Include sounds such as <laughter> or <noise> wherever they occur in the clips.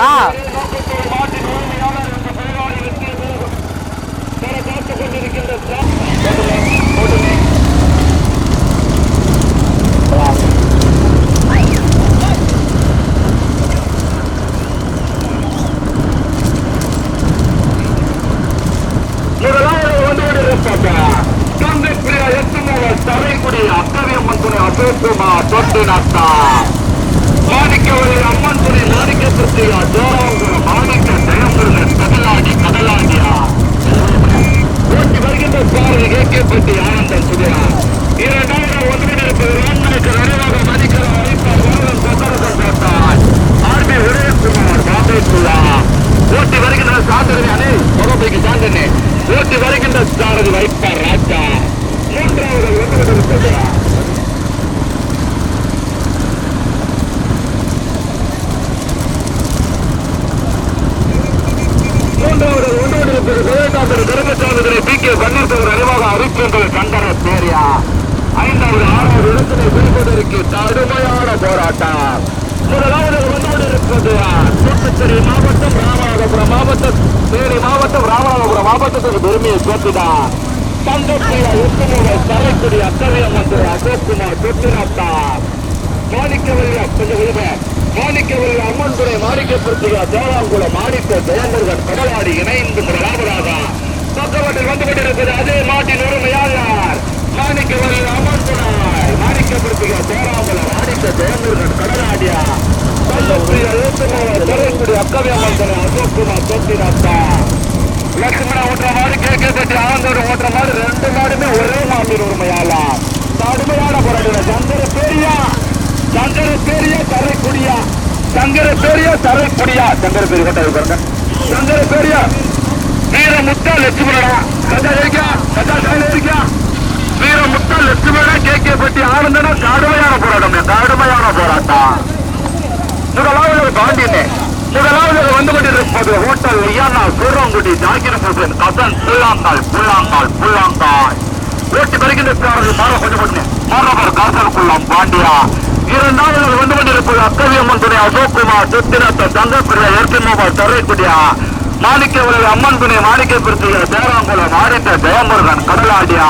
ஆ கடலாடி கடலாடியா ஓட்டி வருகின்ற சாரதி கேட்கப்பட்டு ஆனந்தன் சுதியா இரண்டாயிரம் ஒன்று கொண்டிருப்பது ராமனுக்கு நிறைவாக மதிக்கிற அழைப்பார் வாழன் சந்தரசன் போட்டார் ஆர்பி உதயகுமார் பாபேக்குள்ளா ஓட்டி வருகின்ற சாந்தனி அணை முகப்பைக்கு சாந்தனி ஓட்டி வருகின்ற சாரதி வைப்பார் ராஜா மூன்றாவது வந்து கொண்டிருப்பது மூன்றாவது ஒன்று கொண்டிருப்பது விவேகானந்தர் தர்மசாமிகளை பி கே பன்னீர்செல்வம் அறிவாக அறிவிக்கின்றது சங்கர பேரியா ஐந்தாவது ஆறாவது இடத்திலே ஒரு கடுமையான போராட்டம். முதலாவது வந்து கொண்டிருப்பது தூத்துக்குடி மாவட்டம் ராமநாதபுரம். மாவட்டம் தேனி மாவட்டம் ராமநாதபுரம். பெருமையை சேர்த்துதான் தலைக்குடி அசோக்குமார் தொட்டினாத்தா கொஞ்சம் மாணிக்கவல்லி அம்மன் துறை மாணிக்கப்படுத்தியா தேவாங்குளம் மாணிக்க ஜெயமுருகன் கடலாடி இணைந்து முதலாவதாக பக்கவாட்டில் வந்து கொண்டிருக்கிறது அதே மாட்டின் உரிமையாளர் மாணிக்கவல்லி அம்மன் துணை மாணிக்கப்படுத்தியா தேவாங்குளம் மாணிக்க ஜெயமுருகன் கடலாடியா பல்லப்பிரியா ஏற்றுமவர் துறைக்குடி அக்கவி அம்மன் துறை அசோக்குமார் தொட்டினாத்தா லட்சுமணா ஓட்டுற மாதிரி கேட்கப்பட்டு ஆனந்தோட ஓட்டுற மாதிரி ரெண்டு மாடுமே ஒரே மாட்டின் உரிமையாளர் கடுமையான போராட்டம் சந்திர பேரியா சங்கர பேரிய தரைக்குடியா சங்கர பேரிய தரைக்குடியா சங்கர பாருங்க வீர முத்தா லட்சுமணா இருக்கா வீர முத்தா லட்சுமணா கே கே பட்டி ஆனந்தனா? கடுமையான போராட்டம் கடுமையான போராட்டம். முதலாவது பாண்டியனே. முதலாவது வந்து கொண்டிருப்பது ஹோட்டல் ஐயானா சூரங்குடி ஜாகிர் ஹுசேன் கசன் புல்லாங்கால் புல்லாங்கால் புல்லாங்கால். ஓட்டி வருகின்ற மாற கொஞ்சம் மாறவர் காசல் குள்ளம் பாண்டியா. இரண்டாவது வந்து கொண்டிருப்பது அக்கவியம்மன் துணை அசோக்குமார் சித்திரத்த தங்கப்பிரியா ஏற்கனவே தரைக்குடியா மாணிக்கவர்கள் அம்மன் துணை மாணிக்க பிரித்திய தேராங்குளம் ஆடித்த ஜெயமுருகன் கடலாடியா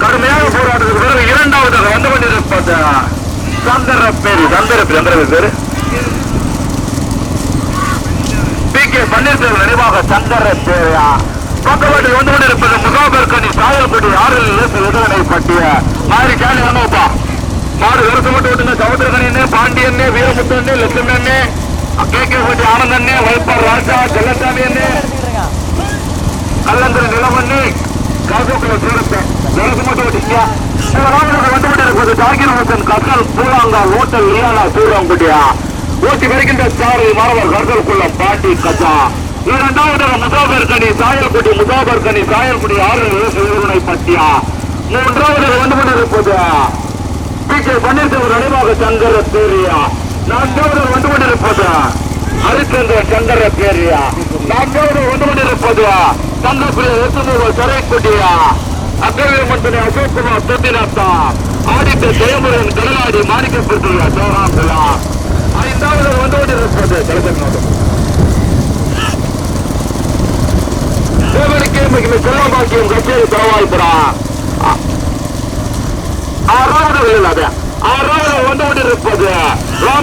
கடுமையான போராட்டத்துக்கு பிறகு இரண்டாவது வந்து கொண்டிருப்பது சந்தர பேரு சந்தர பேரு. பேரு பி. கே. பன்னீர்செல்வம் நினைவாக சங்கர பேரையா பக்கவாட்டில் வந்து கொண்டிருப்பது முகாபர்கனி சாயல்குடி ஆறில் இருந்து விடுதலை பட்டிய மாதிரி கேள்வி அனுப்பா மாடு வருஷம் மட்டும் விட்டுங்க. சமுத்திரகனி பாண்டியண்ணே வீரமுத்தண்ணே லட்சுமணே கே கே பட்டி ஆனந்தண்ணே வைப்பார் ராஜா செல்லசாமி அண்ணே கல்லந்திர நிலமண்ணி காசோக்குள்ள சூரத்தை வருஷம் மட்டும் விட்டீங்க ராமனுக்கு வந்து கொண்டிருப்பது ஜாகிர் ஹசன் கசல் பூலாங்கா ஓட்டல் லியானா சூரங்குட்டியா ஓட்டி வருகின்ற சாரதி மாணவர் கர்கல்குள்ள பாண்டி கஜா. இரண்டாவது முசாபர் கனி சாயல்குடி முசாபர் கனி சாயல்குடி ஆறு சிறுவனை பட்டியா? மூன்றாவது வந்து கொண்டிருப்பது பி கே பன்னீர்செல்வம் நினைவாக சங்கர பேரியா நான்காவது வந்து கொண்டிருப்பது? ஹரிச்சந்திர சங்கர பேரியா நான்காவது வந்து கொண்டிருப்பது? தங்கப்பிரிய எட்டுநூறு சரைக்குடியா அக்கவே மந்தனை அசோக்குமார் தொட்டினாத்தா ஆதித்த ஜெயமுருகன் கடலாடி மாணிக்கப்பட்டுள்ள சோராம்புலா ஐந்தாவது வந்து கொண்டிருப்பது தலைவர் தேவனுக்கே மிக மிகுந்த செல்லமாக்கியம் கச்சேரி தரவாய்ப்புறா ஆறாவது இல்லாத ஆறாவது வந்து கொண்டிருப்பது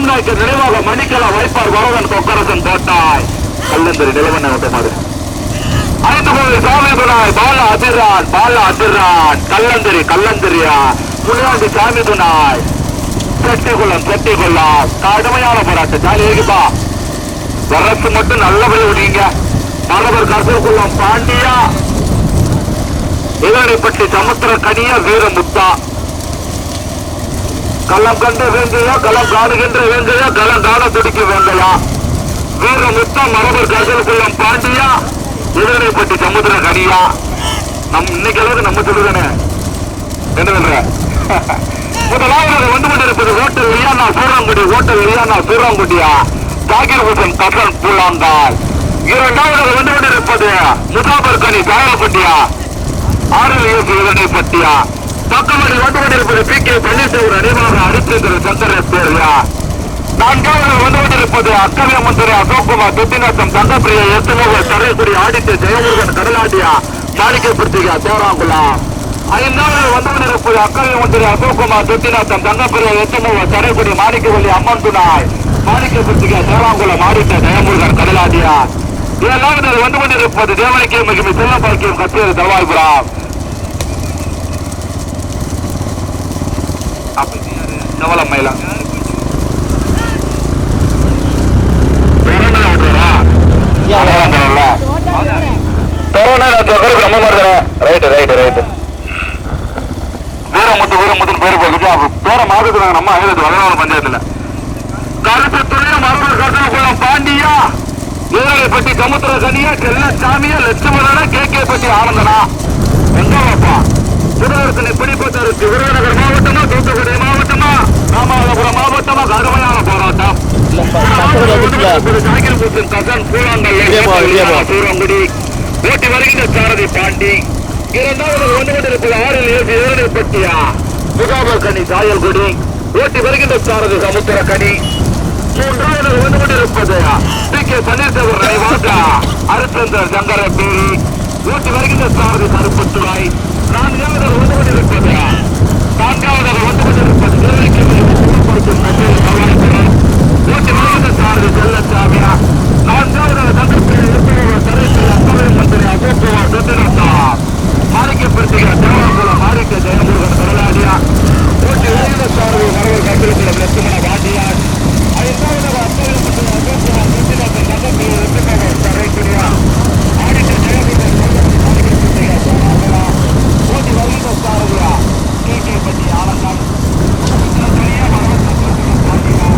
நாய்க்கு நினைவாக மணிக்கல வைப்பார் வரவன் கொக்கரசன் போட்டாய். கல்லந்தரி நிலவன் ஓட்டமாறு ஐந்து கோவில் சாமி துணாய் பால அதிரான் பால அதிரான் கல்லந்தரி கல்லந்தரியா முனியாண்டி சாமி துணாய் செட்டிக்குளம் செட்டிக்குளம் கடுமையான போராட்டம். ஜாலி இருக்குப்பா வரத்து மட்டும் நல்லபடி விடுங்க மரபர் கருத்துக்குளம் பாண்டியா. இதனைப்பட்டி சமுத்திர கனியா வீரமுத்தா. களம் கண்டு வேங்கையா களம் காணுகின்ற வேங்கையா களம் காண துடிக்க வீர முத்தம் மரபர் கருத்துக்குளம் பாண்டியா? இதனைப்பட்டி சமுத்திர கனியா? நம் இன்னைக்கு அளவுக்கு நம்ம சொல்லுதானே என்ன சொல்ற <laughs> முதலாவது வந்து கொண்டிருப்பது ஹோட்டல் லியானா சூராங்குடி ஹோட்டல் லியானா சூராங்குடியா ஜாகிர் ஹுசன் கசன் புல்லாந்தால் இரண்டாவது வந்து கொண்டிருப்பது முசாபர் கனி சாயல்குட்டியா ஆறு இதனை பட்டியா பக்கமடி வந்து கொண்டிருப்பது பி. கே. பன்னீர்செல்வம் நினைவாக அடித்திருக்கிற சந்திரன் பேரியா நான்காவது வந்து கொண்டிருப்பது அக்கவிய மந்திரி அசோக்குமார் துத்திநாசம் தங்கப்பிரியா எத்தனோவர் சரேஸ்வரி ஆடித்த ஜெயமுருகன் கடலாடியா மாணிக்கப்பிரத்திகா தேவராங்குளம் ஐந்தாவது வந்து கொண்டிருப்பது அக்கவிய மந்திரி அசோக்குமார் துத்திநாசம் தங்கப்பிரியா எத்தனோவர் சரேஸ்வரி மாணிக்கவல்லி அம்மன் துணாய் மாணிக்கப்பிரத்திகா தேவராங்குளம் ஆடித்த ஜெயமுருகன் கடலாடியா ஏழாவது வந்து கொண்டிருப்பது தேவனிக்கியம் மிகுமி செல்லப்பாக்கியம் கத்தியது தவாய்புரம் செவலம் Mayilam right right right. Veeramuthu Veeramuthu பேரு போகுது பேர மாதத்துல நம்ம எழுது வளர்ந்து பஞ்சாயத்துல. கருத்து துறைய மரபு கட்டணக்குளம் பாண்டியா வீரரைப்பட்டி சமுத்திர கனியா செல்லசாமியா லட்சுமணனா கே கே பட்டி ஆனந்தனா. எங்க புதுவரசனை பிடிப்பதற்கு விருதுநகர் மாவட்டமா தூத்துக்குடி மாவட்டமா? ராமநாதபுரம் மாவட்டமா கடுமையான போராட்டம். ஓட்டி வருகின்ற சாரதி பாண்டி. இரண்டாவது வந்து கொண்டிருப்பது ஆறில் ஏசி ஏழனை பட்டியா? முகாபர் கனி சாயல்குடி. ஓட்டி வருகின்ற சாரதி சமுத்திர கனி மூன்றாவது வந்து கொண்டிருப்பது டி கே பன்னீர்செல்வம் அரிச்சந்திரன் சங்கர பேரி ஓட்டி வருகின்ற சாரதி கருப்பத்துவாய் நான்காவது வந்து கொண்டிருப்பது நான்காவது வந்து கொண்டிருப்பது திருவள்ளிக்கேணி சுத்தப்படுத்தும் கச்சேரி கவலைப்புறம் ஓட்டி வருகின்ற சாரதி செல்லச்சாமியா நான்காவது தங்கப்பேரி இருப்பவர் தரைக்கு அக்கவை மந்திரி அசோக்குமார் சொத்திரத்தா மாணிக்கப்படுத்துகிற தேவாங்குளம் மாணிக்க ஜெயமுருகன் கடலாடியா ஓட்டி வருகின்ற சாரதி மரவர் கம்பிலக்குளம் லட்சுமண வாண்டியார் ஐந்தாவது அக்கவை மந்திரி அசோக்குமார் சொத்திரத்தன் தங்கப்பேரி இருப்பவர் தரைக்குடியா மாணிக்க ஜெயமுருகன் மாணிக்கப்படுத்துகிற தேவாங்குளம் ஓட்டி வருகின்ற சாரதியா கே கே பட்டி ஆனந்தம் தனியா மரவர் கம்பிலக்குளம் வாண்டியா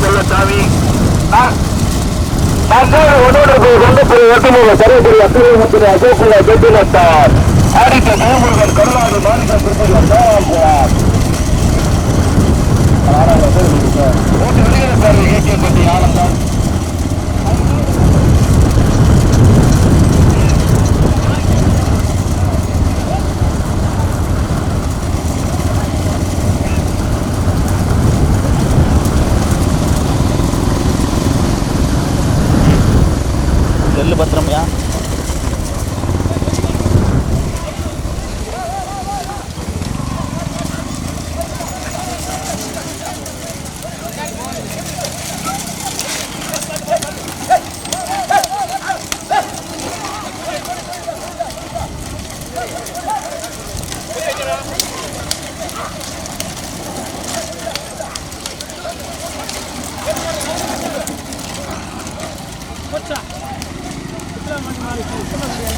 செல்லசாமி நாங்கள் ஒன்றோடு கொண்டு போய் வெட்டுமுக அக்கறை மற்றும் அசோக்குள்ள கெட்டினத்தார் ஆடித்த ஜெயமுருகன் கருணாடு மாநில திருப்பதி தேவாங்குவார் ஓட்டு வெளியிட சார் ஏகே பட்டி ஆனந்தம் こっちだこちらまで回ると、こっちまでやる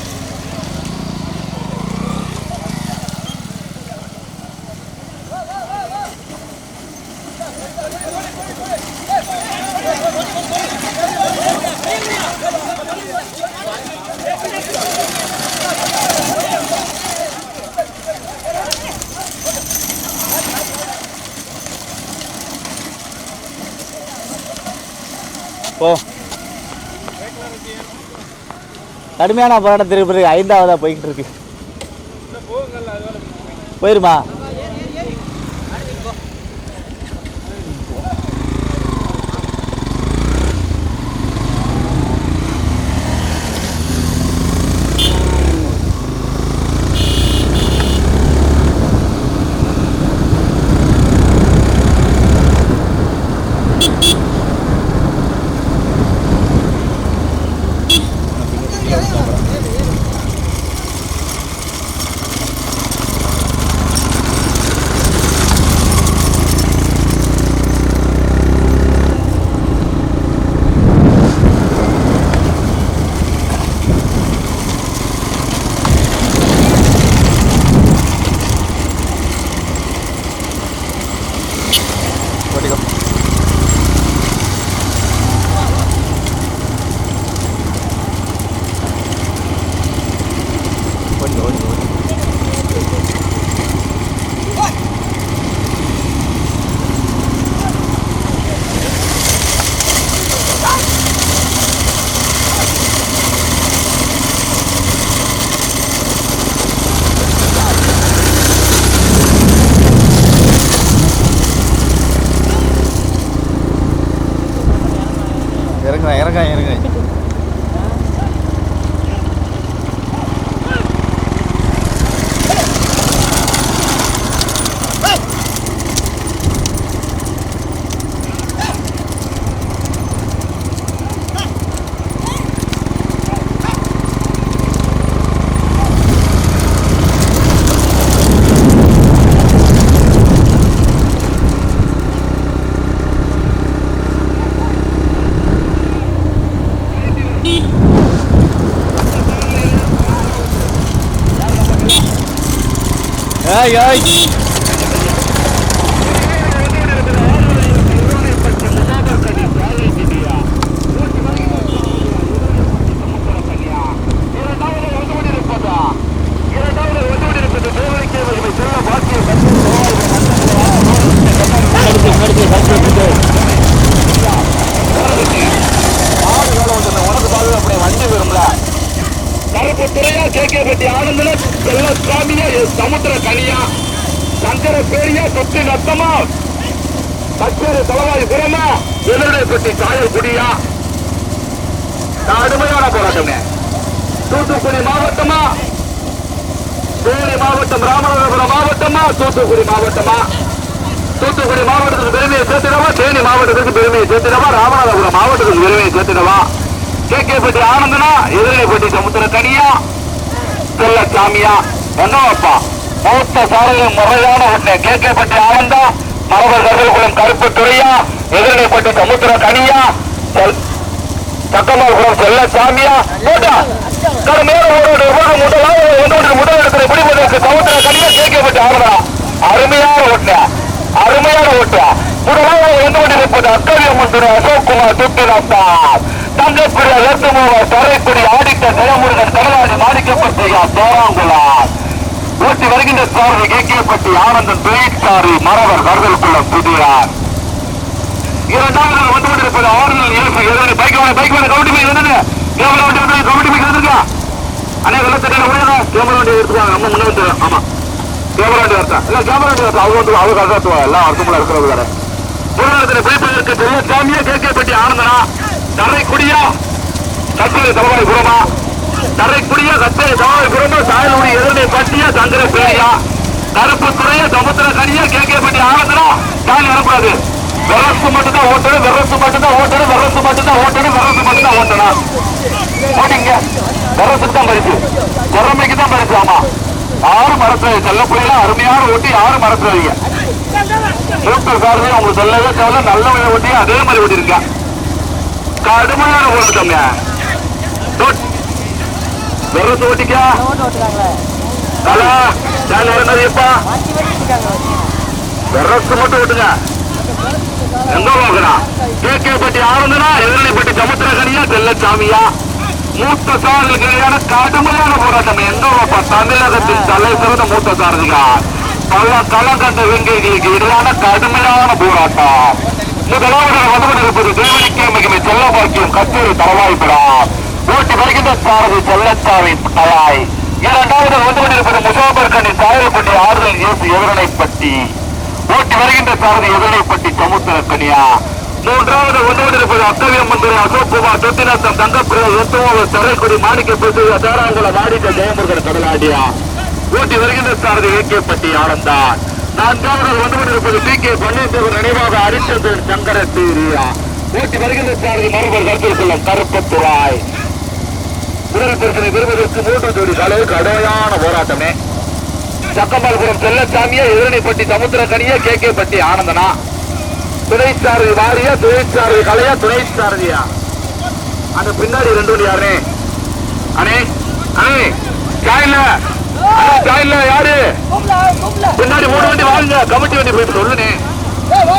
と。கடுமையான போராட்டம் திருப்பி ஐந்தாவதா போய்கிட்டு இருக்கு. போயிருமா? கச்சேரி தலவாய் புறமா. எதிர்ப்பட்டி தாயர் குடியா. கடுமையான போராட்டமே. தூத்துக்குடி மாவட்டமா? தூரி மாவட்டம் ராமநாதபுரம் மாவட்டமா? தூத்துக்குடி மாவட்டமா? தூத்துக்குடி மாவட்டத்துக்கு பெருமையை சேர்த்திடவா? தேனி மாவட்டத்துக்கு பெருமையை சேர்த்திடவா? ராமநாதபுரம் மாவட்டத்துக்கு பெருமையை சேர்த்துடவா? கே. கே. பட்டி ஆனந்தனா? எதிரிப்பட்டி சமுத்திர தனியா? செல்ல சாமியா என்னவாப்பா? மூத்த சாரலும் முறையான ஒண்ணு. பட்டி ஆனந்தா? மரபர் கருகுளம் கருப்பு துறையா? எதிரிப்பட்டி சமுத்திர கனியா? செல் சக்கமாபுரம் செல்ல சாமியா? போட்டா? மேல ஒரு ஒரு முதலாவது ஒன்று முதல் இடத்துல பிடிப்பதற்கு சமுத்திர கனியா கேட்கப்பட்டு ஆடுறா அருமையான ஓட்டு அருமையான ஓட்டு முதலாவது வந்து கொண்டிருப்பது அக்கவியம்மன் துறை அசோக் குமார் துப்பிராத்தா தங்கக்குடி ரத்தமோவர் தரைக்குடி ஆடிட்ட நிலமுருகன் கடலாடி மாணிக்கப்பட்டு தோராங்குளார் ஊட்டி வருகின்ற சாரதி கேட்கப்பட்டு ஆனந்தன் மறவர் மரவர் கருதலுக்குள்ள புதியார் இரண்டாவது நாள் வந்து கொண்டிருப்பது ஆறுதல் பைக் வேணும் பைக் வேணும் கவுண்டி பைக் வந்துங்க கேமரா வண்டி வந்து கவுண்டி பைக் வந்துருக்கா அண்ணே வெள்ளத்தட்டையில உடையதா? கேமரா வண்டி எடுத்துக்காங்க நம்ம முன்ன வந்து ஆமா. கேமரா வண்டி வரட்டா இல்ல கேமரா வண்டி வரட்டா அவங்க வந்து அவங்க கருத்துவா எல்லாம் அர்த்தமுள்ள இருக்கிறது வேற. பொருளாதாரத்தில் பிடிப்பதற்கு சாமியா கேட்கப்பட்டி ஆனந்தனா? தரைக்குடியா? குடியா தலவாய் புறமா? தரை தலவாய் புறமா சாயலுடைய எதிரணி பட்டியா சங்கர பேரியா கருப்பு துறைய சமுத்திர கனியா கேட்கப்பட்டி ஆனந்தனா சாயல் வரக்கூடாது வெரசு மட்டும் தான் ஓட்டணும் வெரசு மட்டும் தான் ஓட்டணும் வெரசு மட்டும் தான் ஓட்டணும் வெரசு மட்டும் தான் ஓட்டணும் ஓட்டிங்க வெரசுக்கு தான் பரிசு திறமைக்கு தான் பரிசு ஆமா ஆறு மரத்துல செல்ல அருமையான ஓட்டி ஆறு மரத்துல வைங்க சூப்பர் காரமே உங்களுக்கு சொல்லவே தேவை நல்ல வழி ஓட்டி அதே மாதிரி ஓட்டி இருக்கா கடுமையான ஓட்டம்ங்க வெரசு ஓட்டிக்கா தலா நான் என்னதுப்பா மட்டும் ஓட்டுங்க எங்க போகணும் கேகேப்பட்டி ஆனந்தனா? எதிரணிப்பட்டி சமுத்திரகனியா? செல்லச்சாமியா மூத்த சார்களுக்கு எதிரான கடுமையான போராட்டம். எங்க போப்பா தமிழகத்தின் தலை சிறந்த மூத்த சாரதிகா. பல களம் வெங்கைகளுக்கு எதிரான கடுமையான போராட்டம். முதலாவது வந்து கொண்டிருப்பது தேவனிக்கே மிகுமை. செல்ல பாக்கியம் கச்சேரி தரவாய்ப்படாம் ஓட்டி வருகின்ற சாரதி செல்லச்சாமி தலாய் இரண்டாவது வந்து கொண்டிருப்பது முசாபர் கண்ணி சாயல்பட்டி ஆறுதல் இயேசு எதிரணைப்பட்டி. போட்டி வருகின்ற சாரதி எதிரைப்பட்டி சமுத்திர கனியா மூன்றாவது ஒன்றோடு இருப்பது அக்கவியம்மன் துறை அசோக் குமார் தொட்டினத்தம் தங்கப்பிரியா எத்துவோவர் சரக்குடி மாணிக்க பேசுகிற தாராங்குள வாடிக்க ஜெயமுருகன் கடலாடியா. போட்டி வருகின்ற சாரதி ஏகேப்பட்டி ஆனந்தான் நான்காவது ஒன்றோடு இருப்பது பி கே பன்னீர்செல்வன் நினைவாக ஹரிச்சந்திரன் சங்கர தீரியா போட்டி வருகின்ற சாரதி மரபர் கருத்திற்குள்ளம் கருப்பத்துவாய் முதல் பிரச்சனை பெறுவதற்கு மூன்று ஜோடி கலை கடுமையான போராட்டமே. சக்கமால்புரம் செல்லசாமியா எதிரணிப்பட்டி சமுத்திரக்கனியா கே கே பட்டி ஆனந்தனா. துணை சாரதி வாரியா துணைச்சாரதி கலையா துணை சாரதியா அந்த பின்னாடி ரெண்டு வண்டி யாருனே அண்ணே அண்ணே ஜாயில ஜாயில யாரு? பின்னாடி மூணு வண்டி வாங்க கமிட்டி வண்டி போய் சொல்லுனே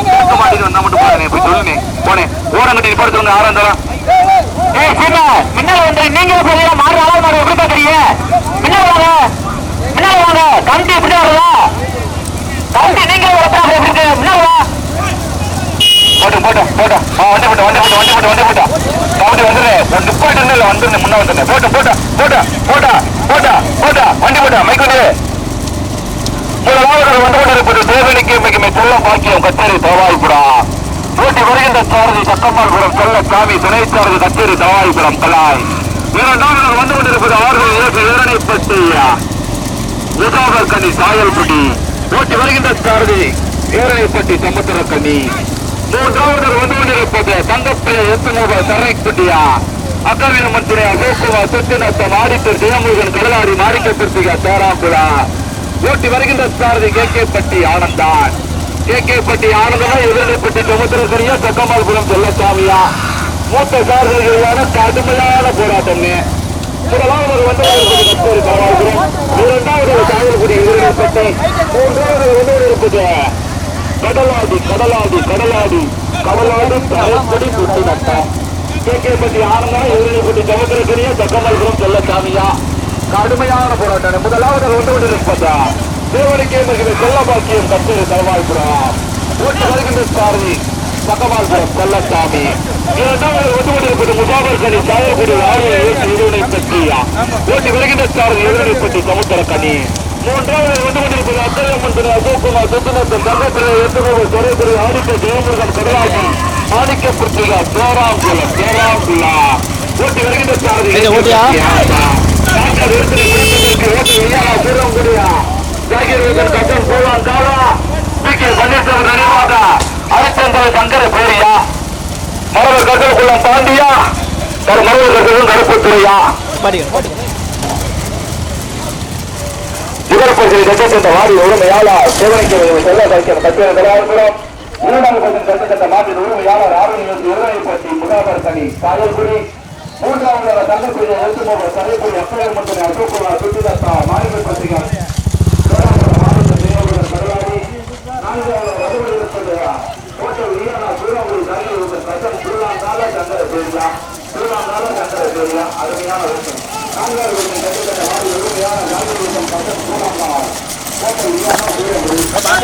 கேட்க மாட்டேங்க வந்தா மட்டும் போறேன் போய் சொல்லுனே போனேன் ஓரங்கட்டி நிப்பாடுத்து ஆறாம் தரம். ஏய் சீமா முன்னால வந்து நீங்க மாறு ஆளா மாறு எப்படி பாக்குறீங்க முன்னால வாங்க வாங்க? கமிட்டி எப்படி கமிட்டி நீங்க வரப்பா எப்படி இருக்கு வா ஆ வண்டி போட்டு வண்டி போட்டு வண்டி போட்டு வண்டி போட்டு. கமிட்டி ஒரு இல்லை வந்துருந்தேன் முன்ன வந்துருந்தேன் போட்டு போட்டு போட்டு போட்டா போட்டா போட்டா. வண்டி போட்டா. மைக் வண்டி முதலாவது வந்து கொண்டிருப்பது தேவனுக்கு மிக செல்ல பாக்கியம் கச்சேரி தவாய்புரா போட்டி வருகின்ற சாரதி சக்கமார்புரம் செல்ல சாமி துணை சாரதி கச்சேரி தவாய்புரம் கலாய். இரண்டாவது வந்து கொண்டிருப்பது. ஆறுதல் இயக்கு ஏரணைப்பட்டியா முகாபர் கனி சாயல்குடி. ஓட்டி வருகின்ற சாரதி ஏரணைப்பட்டி சமுத்திர கனி மூன்றாவது வந்து கொண்டிருப்பது தங்கப்பிள்ளை எத்துமோப தரைக்குட்டியா. அக்கவின மந்திரி அசோக்குமார் சுத்தினத்தம் ஆடித்தர் ஜெயமுருகன் கடலாடி மாணிக்கத்திற்கியா தேராம்புரா ஓட்டி வருகின்ற சாரதி கே கே பட்டி ஆனந்தான். K K Patti ஆனந்தனா எதிர்ப்பட்டி சமுத்திரக்கரியா Chakkamalpuram செல்லசாமியா. மூத்த சாரதிகளான கடுமையான போராட்டம்னு முதலாவது வந்து கச்சேரி கலாபுரம் இரண்டாவது சாயல்குடி எதிர்ப்பட்ட கட்டி மூன்றாவது வந்து இருக்குது கடலாடி கடலாடி கடலாடி கடலாடி தலைப்படி சுட்டு நட்டம். கேகேபட்டி ஆனந்தா எதிரிப்பட்டி சமுத்திரக்கணியா தக்கமல்புரம் செல்லசாமியா. கடுமையான போராட்டம். முதலாவது ஒன்று கொண்டு இருப்பதா தேவனுக்கே மிகுந்த செல்ல பாக்கியம் கத்தூர் தலவாய்புரம் ஓட்டு வருகின்ற சாரதி. ஒன்று கொண்டு இருப்பது முகாபர் கனி சாயல்குடி ஆறு இருவனை பற்றியா? ஓட்டு வருகின்ற சாரதி எதிரிப்பட்டி சமுத்திரக்கணி மூன்றாவது வந்து கொண்டிருப்பது அத்தலையம்மன் திரு அசோக்குமார் ஆதிக்க ஜெயமுருகன் சேராங்குளம் சேராங்குளா ஓட்டி வருகின்ற சாரதி ஓட்டி சூரங்குடியா ஜாகிர் காலா. கே பன்னீர்செல்வம் நினைவாக அரிச்சந்திர சங்கர பேரியா மரவர் கட்டளக்குளம் பாண்டியா மரவர் கட்டளம் கருப்புத்துறையா? பாடிக்க பாடிக்க முதல் பகுதியில் கட்டப்பட்ட வாரி உரிமையாளர் சிவனைக்கு செல்ல வைக்கும் கட்டிட கலாபுரம் இரண்டாவது கட்சி கட்டப்பட்ட மாட்டின் உரிமையாளர் ஆவணியில் இருநூற்றி முகாபர் காயல்குடி மூன்றாவது தங்கக்கூடிய எழுத்துமோக தலைக்குடி அப்பையர் மற்றும் அசோக்குமார் சுற்றுதத்தா மாநில பத்திரிகை நான்காவது வலுவில் இருப்பது கோட்டை ஈரனா சூழங்குடி தரையில் திருநாள் கட்டம் திருநாங்கால சங்கர பேரியா திருநாங்கால சங்கர அருமையான விஷயம் நான்காவது காந்தி கோட்டை